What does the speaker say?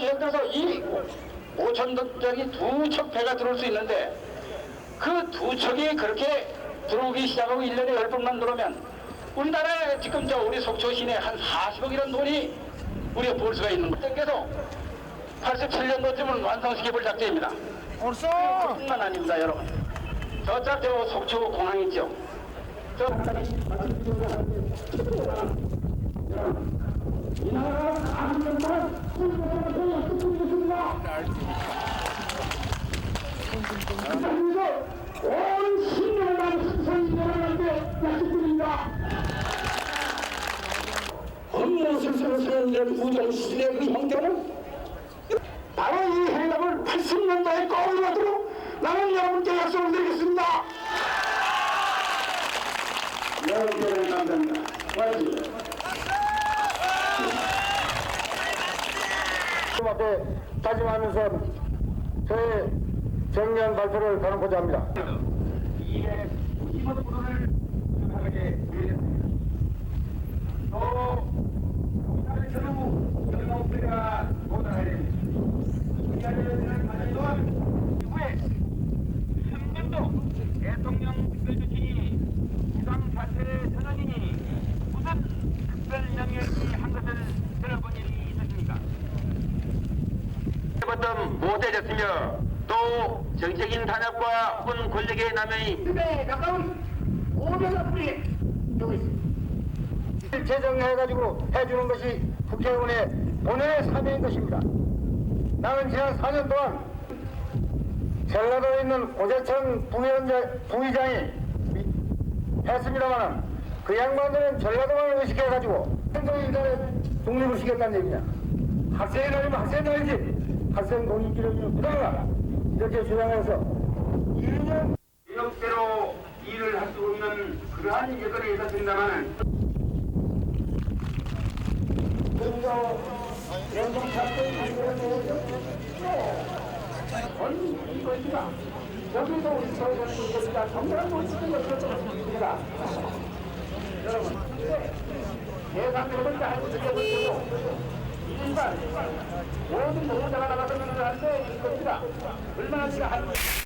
예를 들어서 이 5천 톤짜리 두 척 배가 들어올 수 있는데 그 두 척이 그렇게 들어오기 시작하고 1년에 10번만 들어오면 우리나라에 지금 저 우리 속초 시내 한 40억이라는 돈이 우리가 벌 수가 있는 거예요. 께서 87년도쯤은 완성시켜볼 작정입니다. 벌써 뿐만 아닙니다, 여러분. 저쪽 저 속초 공항 있죠. 저 이 행동을 80년대에 꼭 이루도록 나는 여러분께 약속을 드리겠습니다. 여러분께 감사합니다. 고맙습니다. 그 앞에 다짐하면서 저의 정년 발표를 가놓고자 합니다. 290%를 생각하게 되겠습니다. 또 우리나라의 전후 경영업체가 도달해야 됩니다. 우리나라의 가장 또한 이후에 3년도 대통령 특별조치니 비상사태 선언이니 무슨 특별명령이 한 것을 들어본 일이 있었습니까? 해봤던 못해졌으며 또 정책인 탄압과 혹은 권력의 남용이 에 가까운 500억 불이 되고 있습니다. 제정해가지고 해주는 것이 국회의원의 본연의 사명인 것입니다. 나는 지난 4년 동안 전라도에 있는 오재천 부위원장, 부의장이 했습니다만 그 양반들은 전라도만을 의식해가지고 행동인간의 독립을 시켰다는 얘기냐. 학생이 나리면 학생이 나리지. 학생 공익기록이 부당하다. 이렇게 주장해서 2년 인력대로 일을 할 수 없는 그러한 여건이 있었습니다만은 이것이다. 여기서 우리 서울에는 이것이다. 정말 멋있는 것을 들었습니다. 여러분, 예상대로 잘 지켜보시고 일반 모든 노동자가 나가서 일을 하는데 이것이다. 얼마나 지가 한